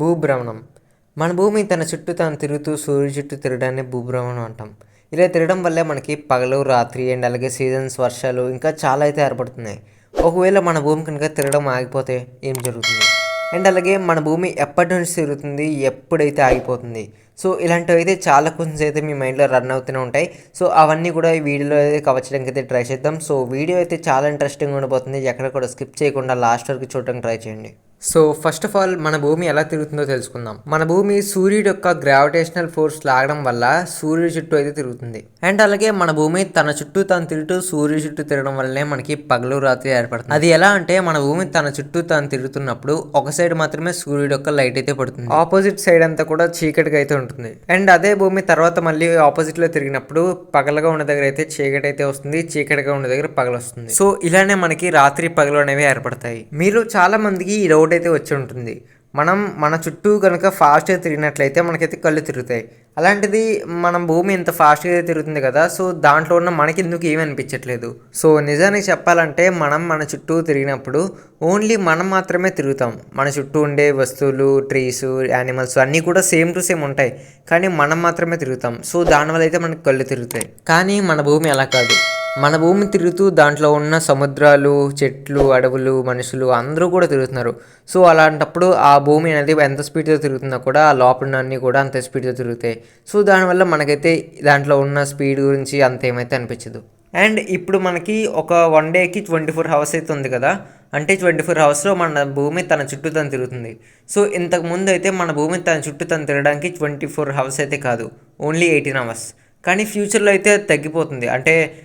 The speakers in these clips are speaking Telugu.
భూభ్రమణం. మన భూమి తన చుట్టూ తాను తిరుగుతూ సూర్యుడి చుట్టూ తిరగడాన్ని భూభ్రమణం అంటాం. ఇలా తిరగడం వల్లే మనకి పగలు రాత్రి అండ్ అలాగే సీజన్స్ వర్షాలు ఇంకా చాలా అయితే ఏర్పడుతున్నాయి. ఒకవేళ మన భూమి కనుక తిరగడం ఆగిపోతే ఏం జరుగుతుంది? అండ్ అలాగే మన భూమి ఎప్పటి నుంచి తిరుగుతుంది? ఎప్పుడైతే ఆగిపోతుంది? సో ఇలాంటివి అయితే చాలా క్వశ్చన్స్ అయితే మీ మైండ్లో రన్ అవుతూనే ఉంటాయి. సో అవన్నీ కూడా ఈ వీడియోలో అయితే కవర్ చేయడానికి అయితే ట్రై చేద్దాం. సో వీడియో అయితే చాలా ఇంట్రెస్టింగ్ ఉండబోతుంది. ఎక్కడ కూడా స్కిప్ చేయకుండా లాస్ట్ వరకు చూడడానికి ట్రై చేయండి. సో ఫస్ట్ ఆఫ్ ఆల్ మన భూమి ఎలా తిరుగుతుందో తెలుసుకుందాం. మన భూమి సూర్యుడు యొక్క గ్రావిటేషనల్ ఫోర్స్ లాగడం వల్ల సూర్యుడి చుట్టూ అయితే తిరుగుతుంది. అండ్ అలాగే మన భూమి తన చుట్టూ తను తిరుగుతూ సూర్యుడి చుట్టూ తిరగడం వల్లనే మనకి పగలు రాత్రి ఏర్పడుతుంది. అది ఎలా అంటే మన భూమి తన చుట్టూ తను తిరుగుతున్నప్పుడు ఒక సైడ్ మాత్రమే సూర్యుడు యొక్క లైట్ అయితే పడుతుంది. ఆపోజిట్ సైడ్ అంతా కూడా చీకటిగా అయితే ఉంటుంది. అండ్ అదే భూమి తర్వాత మళ్ళీ ఆపోజిట్లో తిరిగినప్పుడు పగలగా ఉన్న దగ్గర అయితే చీకటి అయితే వస్తుంది చీకటిగా ఉన్న దగ్గర పగలు వస్తుంది సో ఇలానే మనకి రాత్రి పగలు అనేవి ఏర్పడతాయి. మీరు చాలా మందికి ఈ సౌండ్ అయితే వచ్చి ఉంటుంది. మనం మన చుట్టూ కనుక ఫాస్ట్గా తిరిగినట్లయితే మనకైతే కళ్ళు తిరుగుతాయి. అలాంటిది మనం భూమి ఇంత ఫాస్ట్గా తిరుగుతుంది కదా సో దాంట్లో ఉన్న మనకి ఎందుకు ఏమీ అనిపించట్లేదు. సో నిజానికి చెప్పాలంటే మనం మన చుట్టూ తిరిగినప్పుడు ఓన్లీ మనం మాత్రమే తిరుగుతాం. మన చుట్టూ ఉండే వస్తువులు ట్రీస్ యానిమల్స్ అన్నీ కూడా సేమ్ టు సేమ్ ఉంటాయి. కానీ మనం మాత్రమే తిరుగుతాం. సో దానివల్ల అయితే మనకి కళ్ళు తిరుగుతాయి. కానీ మన భూమి అలా కాదు. మన భూమి తిరుగుతూ దాంట్లో ఉన్న సముద్రాలు చెట్లు అడవులు మనుషులు అందరూ కూడా తిరుగుతున్నారు. సో అలాంటప్పుడు ఆ భూమి అనేది ఎంత స్పీడ్తో తిరుగుతున్నా కూడా ఆ లోపల అన్నీ కూడా అంత స్పీడ్తో తిరుగుతాయి. సో దానివల్ల మనకైతే దాంట్లో ఉన్న స్పీడ్ గురించి అంత ఏమైతే అనిపించదు. అండ్ ఇప్పుడు మనకి ఒక వన్ డేకి ట్వంటీ ఫోర్ అవర్స్ అయితే ఉంది కదా? అంటే ట్వంటీ ఫోర్ అవర్స్లో మన భూమి తన చుట్టూ తను తిరుగుతుంది. సో ఇంతకు ముందు అయితే మన భూమి తన చుట్టూ తను తిరగడానికి ట్వంటీ ఫోర్ అవర్స్ అయితే కాదు. Only eighteen hours. కానీ ఫ్యూచర్లో అయితే తగ్గిపోతుంది. అంటే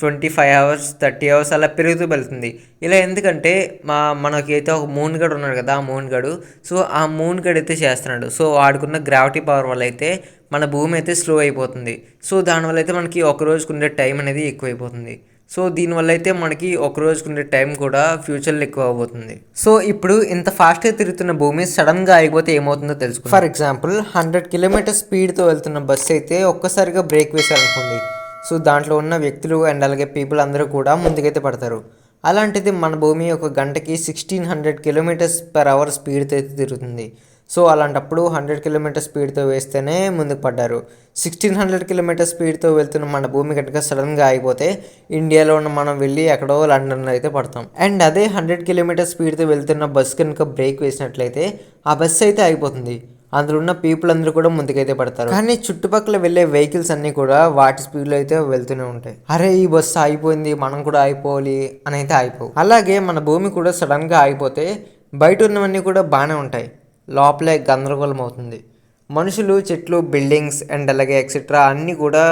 twenty five hours thirty hours అలా పెరుగుతూ వెళ్తుంది. ఇలా ఎందుకంటే మా మనకైతే ఒక మూన్ గడు ఉన్నాడు కదా ఆ మూన్ గడు సో ఆ మూన్ గడు అయితే చేస్తున్నాడు. సో వాడుకున్న గ్రావిటీ పవర్ వల్ల అయితే మన భూమి అయితే స్లో అయిపోతుంది. సో దానివల్ల అయితే మనకి ఒక రోజుకుండే టైం అనేది ఎక్కువైపోతుంది. సో దీనివల్ల అయితే మనకి ఒక రోజుకుండే టైం కూడా ఫ్యూచర్లో ఎక్కువ అవబోతుంది సో ఇప్పుడు ఇంత ఫాస్ట్గా తిరుగుతున్న భూమి సడన్గా ఆగిపోతే ఏమవుతుందో తెలుసు ఫర్ ఎగ్జాంపుల్ హండ్రెడ్ కిలోమీటర్ స్పీడ్తో వెళ్తున్న బస్సు అయితే ఒక్కసారిగా బ్రేక్ వేసారనుకోండి సో దాంట్లో ఉన్న వ్యక్తులు అండ్ అలాగే పీపుల్ అందరూ కూడా ముందుకైతే పడతారు. అలాంటిది మన భూమి ఒక గంటకి sixteen hundred kilometres per hour స్పీడ్తో అయితే తిరుగుతుంది. సో అలాంటప్పుడు హండ్రెడ్ కిలోమీటర్ స్పీడ్తో వేస్తేనే ముందుకు పడ్డారు. సిక్స్టీన్ హండ్రెడ్ కిలోమీటర్ స్పీడ్తో వెళ్తున్న మన భూమి కనుక సడన్గా ఆగిపోతే ఇండియాలో ఉన్న మనం వెళ్ళి ఎక్కడో లండన్లో అయితే పడతాం. అండ్ అదే హండ్రెడ్ కిలోమీటర్ స్పీడ్తో వెళ్తున్న బస్ కనుక బ్రేక్ వేసినట్లయితే ఆ బస్సు అయితే ఆగిపోతుంది. అందులో ఉన్న పీపుల్ అందరూ కూడా ముందుకైతే పడతారు. కానీ చుట్టుపక్కల వెళ్ళే వెహికల్స్ అన్నీ కూడా వాటి స్పీడ్లో అయితే వెళ్తూనే ఉంటాయి. అరే ఈ బస్సు ఆగిపోయింది మనం కూడా ఆగిపోవాలి అని అయితే ఆగిపోవు. అలాగే మన భూమి కూడా సడన్గా ఆగిపోతే బయట ఉన్నవన్నీ కూడా బాగానే ఉంటాయి. లోపలే గందరగోళం అవుతుంది. మనుషులు చెట్లు బిల్డింగ్స్ అండ్ అలాగే ఎక్సెట్రా అన్నీ కూడా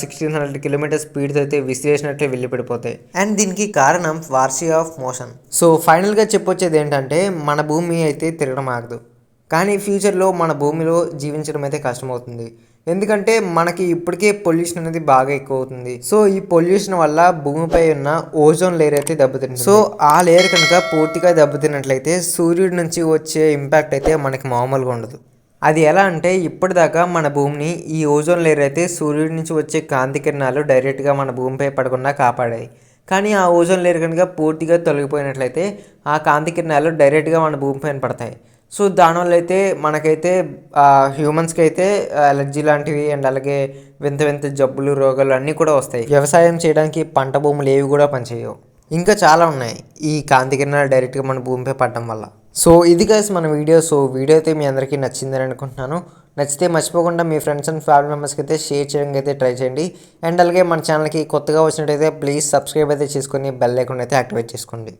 సిక్స్టీన్ హండ్రెడ్ కిలోమీటర్ స్పీడ్తో అయితే విసిరేసినట్లే వెళ్ళి పడిపోతాయి అండ్ దీనికి కారణం వార్షి ఆఫ్ మోషన్. సో ఫైనల్గా చెప్పొచ్చేది ఏంటంటే మన భూమి అయితే తిరగడం ఆగదు. కానీ ఫ్యూచర్లో మన భూమిలో జీవించడం అయితే కష్టమవుతుంది. ఎందుకంటే మనకి ఇప్పటికే పొల్యూషన్ అనేది బాగా ఎక్కువ అవుతుంది సో ఈ పొల్యూషన్ వల్ల భూమిపై ఉన్న ఓజోన్ లేయర్ అయితే దెబ్బతింటుంది. సో ఆ లేయర్ కనుక పూర్తిగా దెబ్బతిన్నట్లయితే సూర్యుడి నుంచి వచ్చే ఇంపాక్ట్ అయితే మనకి మామూలుగా ఉండదు. అది ఎలా అంటే ఇప్పటిదాకా మన భూమిని ఈ ఓజోన్ లేయర్ అయితే సూర్యుడి నుంచి వచ్చే కాంతి కిరణాలు డైరెక్ట్గా మన భూమిపై పడకుండా కాపాడాయి. కానీ ఆ ఓజోన్ లేయర్ కనుక పూర్తిగా తొలగిపోయినట్లయితే ఆ కాంతి కిరణాలు డైరెక్ట్గా మన భూమిపైన పడతాయి. సో దానివల్ల అయితే మనకైతే హ్యూమన్స్కి అయితే అలర్జీ లాంటివి అండ్ అలాగే వింత వింత జబ్బులు రోగాలు అన్నీ కూడా వస్తాయి. వ్యవసాయం చేయడానికి పంట భూములు ఏవి కూడా పనిచేయవు. ఇంకా చాలా ఉన్నాయి ఈ కాంతి కిరణాలు డైరెక్ట్గా మన భూమిపై పడడం వల్ల. సో ఇది గైస్ మన వీడియో సో వీడియో అయితే మీ అందరికీ నచ్చిందని అనుకుంటున్నాను. నచ్చితే మర్చిపోకుండా మీ ఫ్రెండ్స్ అండ్ ఫ్యామిలీ మెంబర్స్కి అయితే షేర్ చేయడానికి అయితే ట్రై చేయండి. అండ్ అలాగే మన ఛానల్కి కొత్తగా వచ్చినట్టయితే ప్లీజ్ సబ్స్క్రైబ్ అయితే చేసుకొని బెల్ ఐకాన్ అయితే యాక్టివేట్ చేసుకోండి.